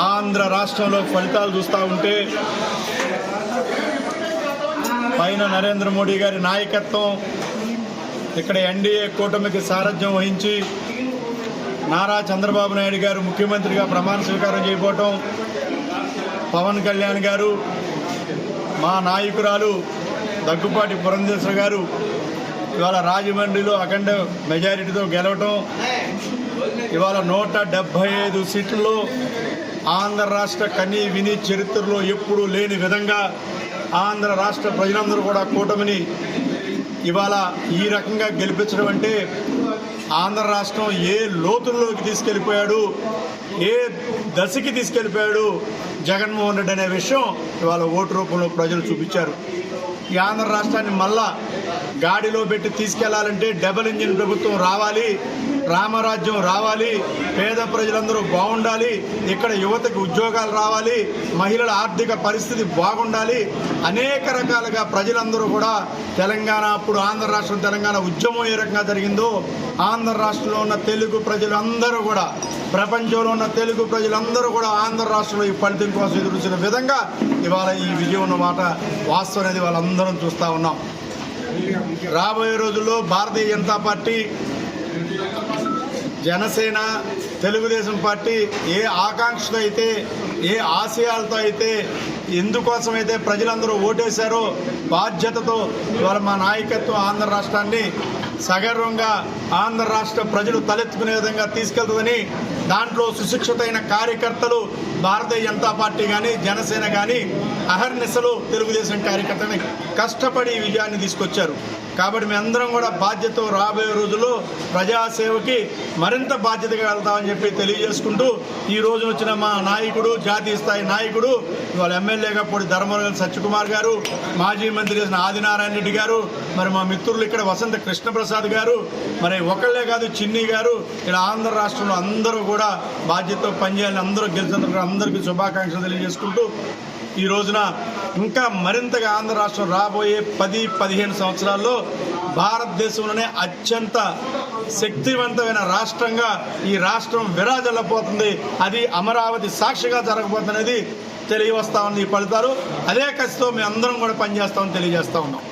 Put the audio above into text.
ఆంధ్ర రాష్ట్రంలో ఫలితాలు చూస్తూ ఉంటే పైన నరేంద్ర మోడీ గారి నాయకత్వం ఇక్కడ ఎన్డీఏ కూటమికి సారథ్యం వహించి నారా చంద్రబాబు నాయుడు గారు ముఖ్యమంత్రిగా ప్రమాణ స్వీకారం చేయబోవటం పవన్ కళ్యాణ్ గారు మా నాయకురాలు దగ్గుపాటి పురంధేశ్వర గారు ఇవాళ రాజమండ్రిలో అఖండ మెజారిటీతో గెలవటం ఇవాళ నూట డెబ్భై ఐదు సీట్లలో ఆంధ్ర రాష్ట్ర కని విని చరిత్రలో ఎప్పుడూ లేని విధంగా ఆంధ్ర రాష్ట్ర ప్రజలందరూ కూడా కూటమిని ఇవాళ ఈ రకంగా గెలిపించడం అంటే ఆంధ్ర రాష్ట్రం ఏ లోతుల్లోకి తీసుకెళ్ళిపోయాడు ఏ దశకి తీసుకెళ్ళిపోయాడు జగన్మోహన్ రెడ్డి అనే విషయం ఇవాళ ఓటు రూపంలో ప్రజలు చూపించారు. ఈ ఆంధ్ర రాష్ట్రాన్ని మళ్ళా గాడిలో పెట్టి తీసుకెళ్ళాలంటే డబుల్ ఇంజిన్ ప్రభుత్వం రావాలి రామరాజ్యం రావాలి పేద ప్రజలందరూ బాగుండాలి ఇక్కడ యువతకు ఉద్యోగాలు రావాలి మహిళల ఆర్థిక పరిస్థితి బాగుండాలి అనేక రకాలుగా ప్రజలందరూ కూడా తెలంగాణ అప్పుడు ఆంధ్ర రాష్ట్రం తెలంగాణ ఉద్యమం ఏ రకంగా జరిగిందో ఆంధ్ర రాష్ట్రంలో ఉన్న తెలుగు ప్రజలందరూ కూడా ప్రపంచంలో ఉన్న తెలుగు ప్రజలందరూ కూడా ఆంధ్ర రాష్ట్రంలో ఈ ఫలితం కోసం ఎదురుచిన విధంగా ఇవాళ ఈ విజయం అన్నమాట వాస్తవం అనేది వాళ్ళందరం చూస్తూ ఉన్నాం. రాబోయే రోజుల్లో భారతీయ జనతా పార్టీ జనసేన తెలుగుదేశం పార్టీ ఏ ఆకాంక్షతో అయితే ఏ ఆశయాలతో అయితే ఎందుకోసమైతే ప్రజలందరూ ఓటేశారో బాధ్యతతో ఇవాళ మా నాయకత్వం ఆంధ్ర రాష్ట్రాన్ని సగర్వంగా ఆంధ్ర రాష్ట్ర ప్రజలు తలెత్తుకునే విధంగా తీసుకెళ్తుందని దాంట్లో సుశిక్షితైన కార్యకర్తలు భారతీయ జనతా పార్టీ కానీ జనసేన కానీ అహర్నిశలు తెలుగుదేశం కార్యకర్తని కష్టపడి ఈ విజయాన్ని తీసుకొచ్చారు. కాబట్టి మేమందరం కూడా బాధ్యత రాబోయే రోజుల్లో ప్రజాసేవకి మరింత బాధ్యతగా వెళ్తామని చెప్పి తెలియజేసుకుంటూ ఈ రోజున వచ్చిన మా నాయకుడు జాతీయ స్థాయి నాయకుడు ఇవాళ ఎమ్మెల్యేగా పొడి ధర్మవరం సత్యకుమార్ గారు మాజీ మంత్రి చేసిన ఆదినారాయణ రెడ్డి గారు మరి మా మిత్రులు ఇక్కడ వసంత కృష్ణప్రసాద్ గారు మరి ఒకళ్ళే కాదు చిన్ని గారు ఇక్కడ ఆంధ్ర రాష్ట్రంలో అందరూ కూడా బాధ్యతతో పనిచేయాలని అందరూ గెలిచినందుకు అందరికీ శుభాకాంక్షలు తెలియజేసుకుంటూ ఈ రోజున ఇంకా మరింతగా ఆంధ్ర రాష్ట్రం రాబోయే పది పదిహేను సంవత్సరాల్లో భారతదేశంలోనే అత్యంత శక్తివంతమైన రాష్ట్రంగా ఈ రాష్ట్రం విరాజల్లపోతుంది అది అమరావతి సాక్షిగా జరగబోతున్నది. తెలియవస్తా ఉంది ఈ ఫలితాలు. అదే కసితో మేము అందరం కూడా పనిచేస్తామని తెలియజేస్తా ఉన్నాం.